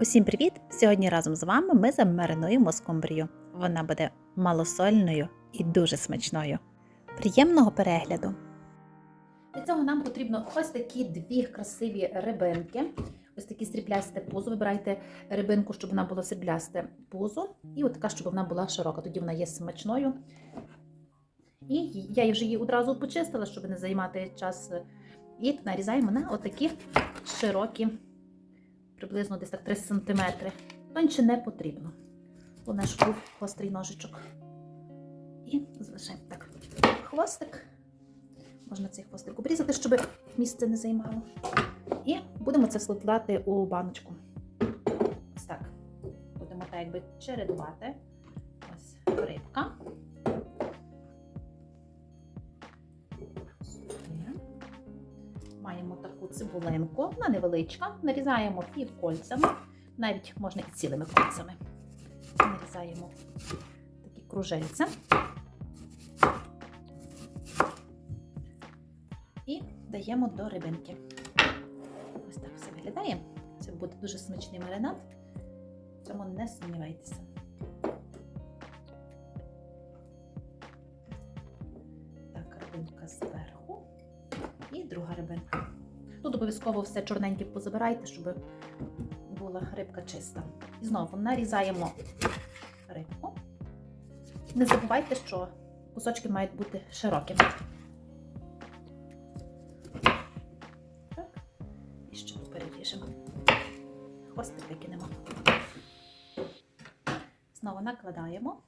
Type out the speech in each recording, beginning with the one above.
Усім привіт! Сьогодні разом з вами ми замаринуємо скумбрію. Вона буде малосольною і дуже смачною. Приємного перегляду! Для цього нам потрібно ось такі дві красиві рибинки. Ось такі сріблясте пузо. Вибирайте рибинку, щоб вона була сріблясте пузо. І от така, щоб вона була широка. Тоді вона є смачною. І я вже її одразу почистила, щоб не займати час. І нарізаємо на отакі широкі приблизно десь так 3 см. Тоньше не потрібно. Головне, щоб був гострий ножичок. І залишаємо так хвостик. Можна цей хвостик обрізати, щоб місце не займало. І будемо це складати у баночку. Ось так. Будемо так якби чередувати. Ось рибка. Маємо таку цибулинку, вона невеличка, нарізаємо півкольцями, навіть можна і цілими кольцями. Нарізаємо такі кружельця. І даємо до рибинки. Ось так все виглядає. Це буде дуже смачний маринад. В цьому не сумнівайтеся. Так, рибинка зверху. І друга рибинка. Тут обов'язково все чорненьке позабирайте, щоб була рибка чиста. І знову нарізаємо рибку. Не забувайте, що кусочки мають бути широкими. Так. І ще переріжемо. Хвостик викинемо. Знову накладаємо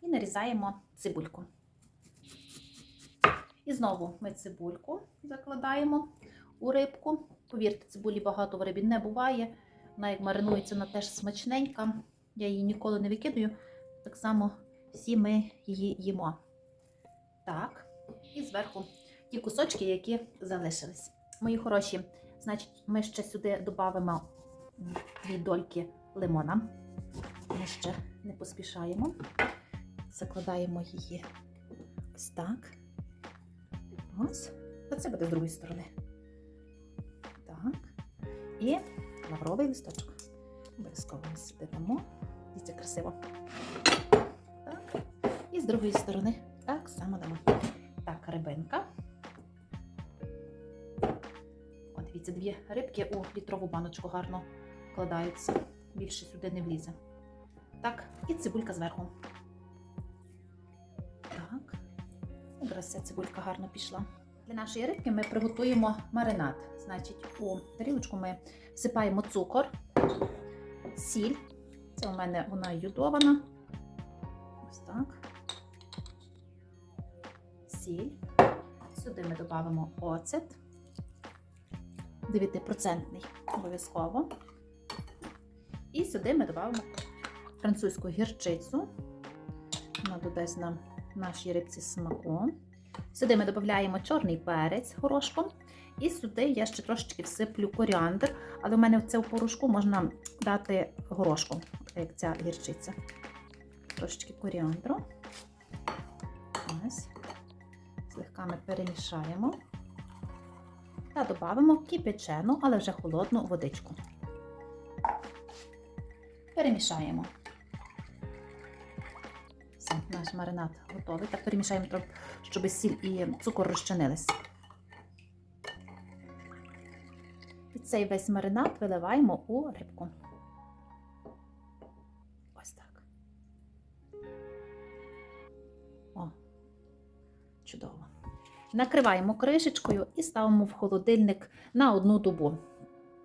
і нарізаємо цибульку. І знову ми цибульку закладаємо у рибку. Повірте, цибулі багато в рибі не буває. Вона як маринується, вона теж смачненька. Я її ніколи не викидаю. Так само всі ми її їмо. Так, і зверху ті кусочки, які залишились. Мої хороші, значить, ми ще сюди додамо дві дольки лимона. Ми ще не поспішаємо. Закладаємо її ось так. Ось. А це буде з другої сторони. Так. І лавровий листочок. Обов'язково сюди дамо. Дивіться, красиво. Так. І з другої сторони так само дамо. Так, рибинка. О, дивіться, дві рибки у літрову баночку гарно вкладаються. Більше сюди не влізе. Так, і цибулька зверху. Зараз ця цибулька гарно пішла. Для нашої рибки ми приготуємо маринад. Значить, у тарілочку ми всипаємо цукор, сіль. Це у мене вона йодована. Ось так. Сіль. Сюди ми додамо оцет. 9% обов'язково. І сюди ми додамо французьку гірчицю. Вона додасть нам нашій рибці смаку. Сюди ми додаємо чорний перець горошком. І сюди я ще трошечки всиплю коріандр, але в мене в цю порошку можна дати горошком, як ця гірчиця. Трошечки коріандру. Ось. Злегка ми перемішаємо. Та додамо кипячену, але вже холодну водичку. Перемішаємо. Наш маринад готовий. Так перемішаємо трохи, щоб сіль і цукор розчинились. І цей весь маринад виливаємо у рибку. Ось так. О, чудово. Накриваємо кришечкою і ставимо в холодильник на одну добу.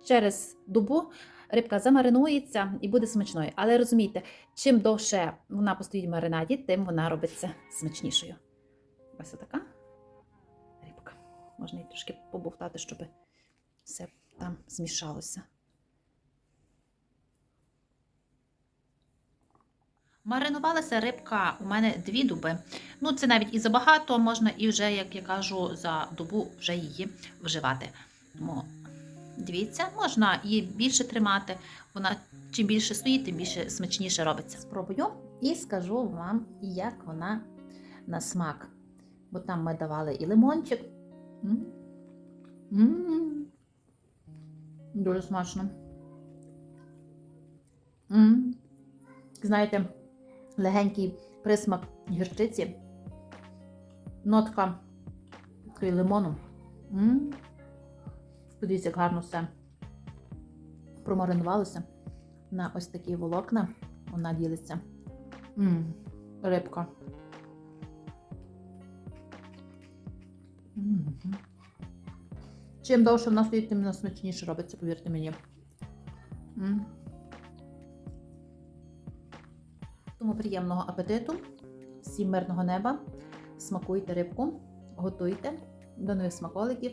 Через добу рибка замаринується і буде смачною. Але розумійте, чим довше вона постоїть в маринаді, тим вона робиться смачнішою. Ось така рибка. Можна її трошки побухтати, щоб все там змішалося. Маринувалася рибка у мене дві дуби. Ну, це навіть і забагато, можна і вже, як я кажу, за добу вже її вживати. Тому Дивіться, можна її більше тримати. Вона чим більше стоїть, тим більше смачніше робиться. Спробую і скажу вам, як вона на смак. Бо там ми давали і лимончик. М? М. Дуже смачно. м Знаєте, легенький присмак гірчиці, нотка лимону. м Подивіться, як гарно все промаринувалося на ось такі волокна. Вона ділиться. м Рибка. Чим довше вона стоїть, тим вона смачніше робиться, повірте мені. Тому приємного апетиту, всім мирного неба, смакуйте рибку, готуйте. До нових смаколиків.